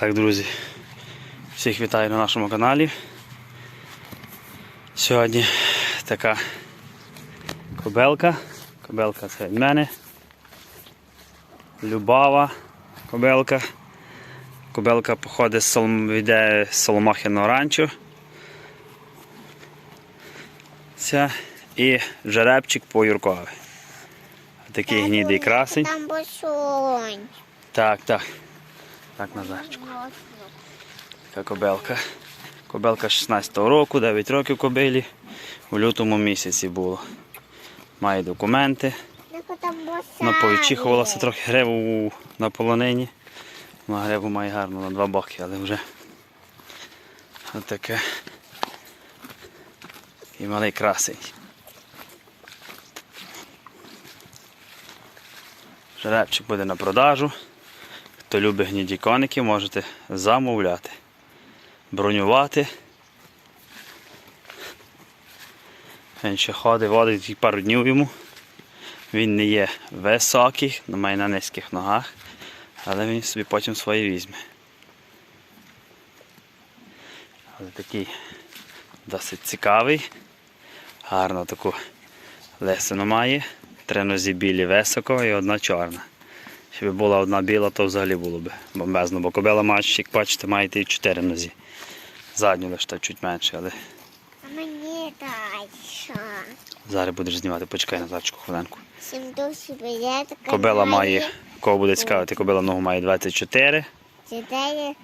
Так, друзі, всіх вітаю на нашому каналі. Сьогодні така кобелка. Кобелка це від мене. Любава кобелка. Кобелка походить з Солом... йде з Соломахиного ранчо. Ця і жеребчик по Юркові. Такий гнідий красень. Там босонь. Так, так. Так, Назарчику. Така кобелка. Кобелка 16-го року, 9 років кобилі. У лютому місяці було. Має документи. Там босонь. Вона повідчихувалася трохи гриву на полонині. Вона гриву має гарну на два боки, але вже отаке. І малий красень. Жеребчик буде на продажу. Хто любить гніді коники, можете замовляти, бронювати. Він ще ходить, водить пару днів йому. Він не є високий, має на низьких ногах, але він собі потім свої візьме. Але такий досить цікавий. Гарно таку лесину має. Три нозі білі високо і одна чорна. Якби була одна біла, то взагалі було б бомбезно, бо кобила має, як бачите, має і чотири нозі. Задню лише та чуть менше, але А мені дай що. зараз будеш знімати, почекай Назарчику хвилинку. Кобила має, кого буде цікавити, кобила ногу має 24.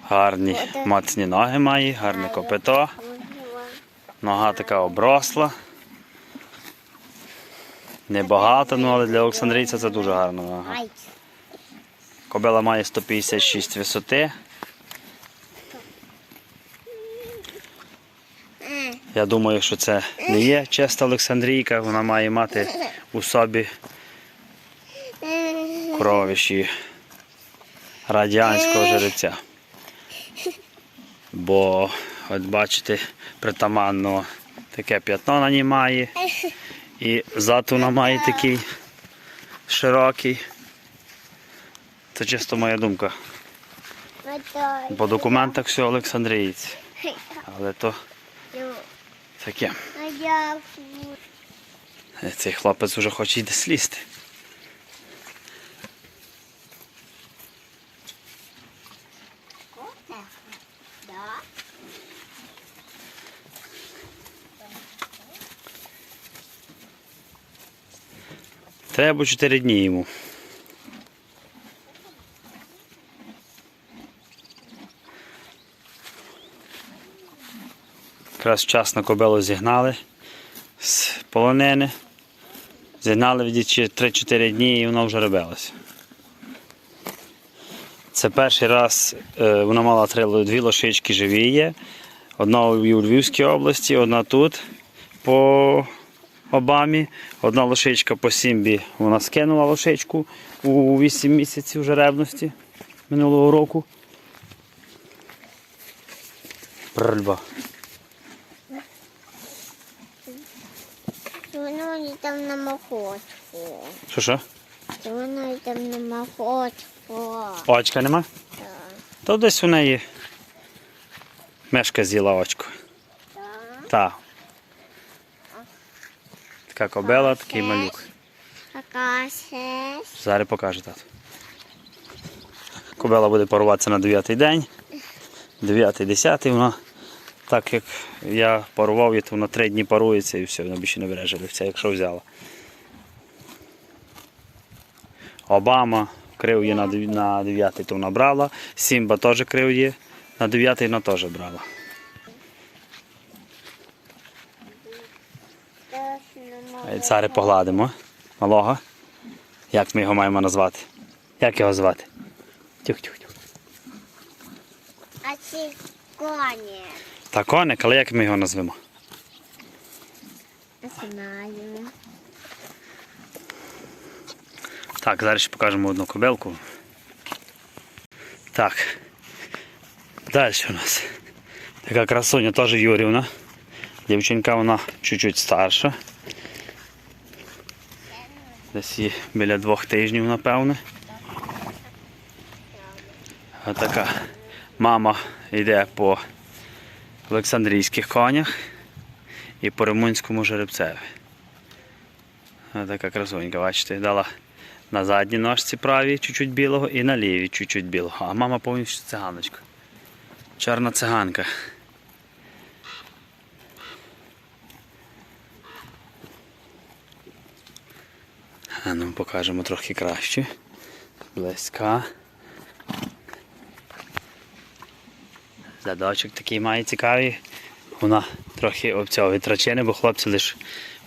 Гарні моцні ноги має, гарне копито. Нога така обросла. Небагато, ну, але для Олександрійця це дуже гарна нога. Кобила має 156 висоти. Я думаю, що це не є чиста Олександрійка, вона має мати у собі кровищі радянського жеребця. Бо, от бачите, притаманно таке п'ятно на ній має. І зад вона має такий широкий. Це чисто моя думка. По документах все Олександрієць. Але то таке. Цей хлопець вже хоче йде слізти. Треба 4 дні йому. Якраз вчасно кобилу зігнали з полонини. Зігнали від 3-4 дні і воно вже робилося. Це перший раз е, вона мала три, дві лошички живі є. Одна у Львівській області, одна тут по Обамі. Одна лошичка по Сімбі вона скинула лошичку у 8 місяців жеребності минулого року. Прильба. Воно на махочку. Що що? Воно йде на махочку. Очка нема? Так. То десь у неї мешка з'їла очко. Так. Так. Така кобела, такий малюк. Така. Зараз покаже тато. Кобела буде паруватися на 9 день. 9-10 вона, так як я парував, її, то вона 3 дні парується і все, вона більше не бере жеребця, якщо взяла. Обама крив її на дев- 9 то вона брала. Сімба теж крив її, на 9 вона теж брала. Зараз погладимо. Малого. Як ми його маємо назвати? Як його звати? Тюх-тюх-тюх. А ці коні. Та коник, але як ми його назвемо? Знаю. Так, зараз ще покажемо одну кобилку. Так. Далі у нас. Така красуня теж Юрівна. Дівчинка вона чуть-чуть старша. Десь їй біля двох тижнів, напевне. А така Мама йде по Олександрійських конях і по Римунському жеребцеві. Ось така красунька, бачите, дала на задній ножці правій чуть-чуть білого і на лівій чуть-чуть білого. А мама повністю циганочка. Чорна циганка. А ну покажемо трохи краще. Близька. Задочок такий має цікавий. Вона трохи об цього відрачене, бо хлопці лише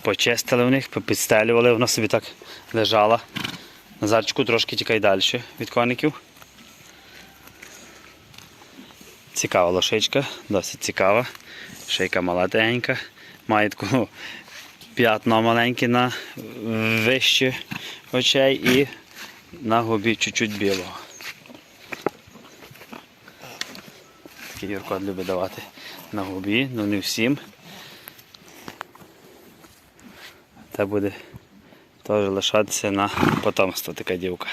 почистили в них, попідстелювали, вона собі так лежала. Назарчику трошки тікай далі від коників. Цікава лошичка, досить цікава. Шийка малатенька. Має таку п'ятно маленьке на вище очей і на губі чуть-чуть білого. Такий Юрко любить давати на губі, ну не всім. Це буде теж лишатися на потомство така дівка.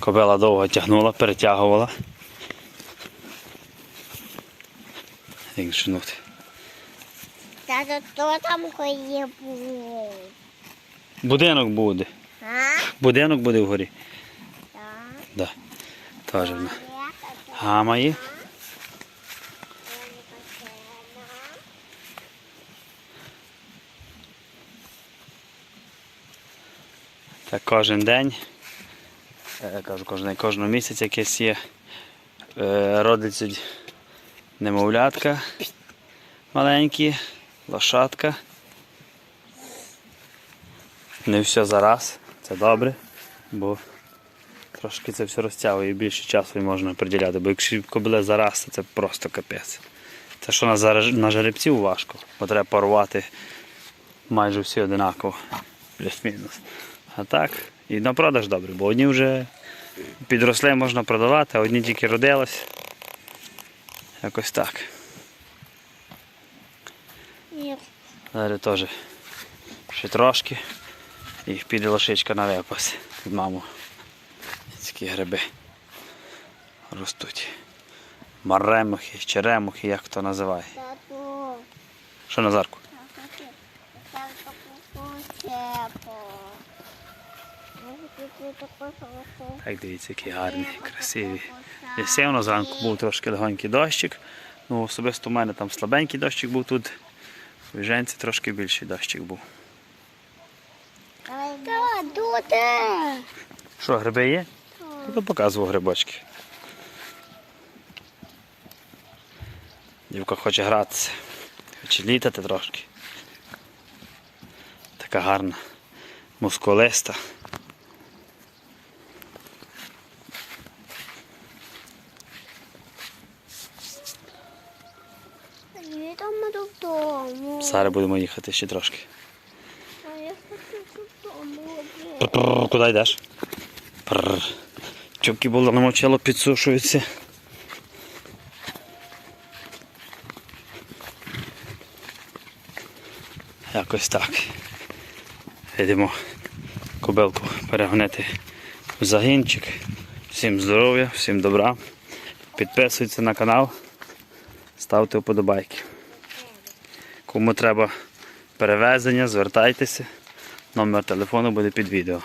Кобила довго тягнула, перетягувала. Як женути. Тато, хто там коє був? Будинок буде. А? Будинок буде вгорі. Так. Да. Теж вона. Гамає. Це кожен день, е, кажу, кожен день, кожного місяця якесь є. е, Родиться немовлятка маленькі, лошадка. Не все зараз, це добре, бо трошки це все розтягує і більше часу можна приділяти, бо якщо кобиле зараз, це просто капець. Це що на, зараж- на жеребців важко, бо треба порвати майже всі одинаково, плюс-мінус. А так, і на продаж добре, бо одні вже підросли можна продавати, а одні тільки родились. Якось так. Зараз теж ще трошки. І піде лошичка на випас від маму. Такі гриби ростуть. Маремухи, черемухи, як хто називає. Тату. Що Назарку? Так дивіться, які гарні, красиві. Десь воно зранку був трошки легонький дощик. Ну, особисто у мене там слабенький дощик був тут. У Женці трошки більший дощик був. Що, гриби є? Ну, показував грибочки. Дівка хоче гратися. Хоче літати трошки. Така гарна, мускулиста. Їдемо додому. Зараз будемо їхати ще трошки. А я хочу додому. Куди йдеш? Пр. Чубки було намочило, підсушуються. Якось так. Йдемо кобилку перегонити в загінчик. Всім здоров'я, всім добра. Підписуйтесь на канал, ставте вподобайки. Кому треба перевезення, звертайтеся. Номер телефону буде під відео.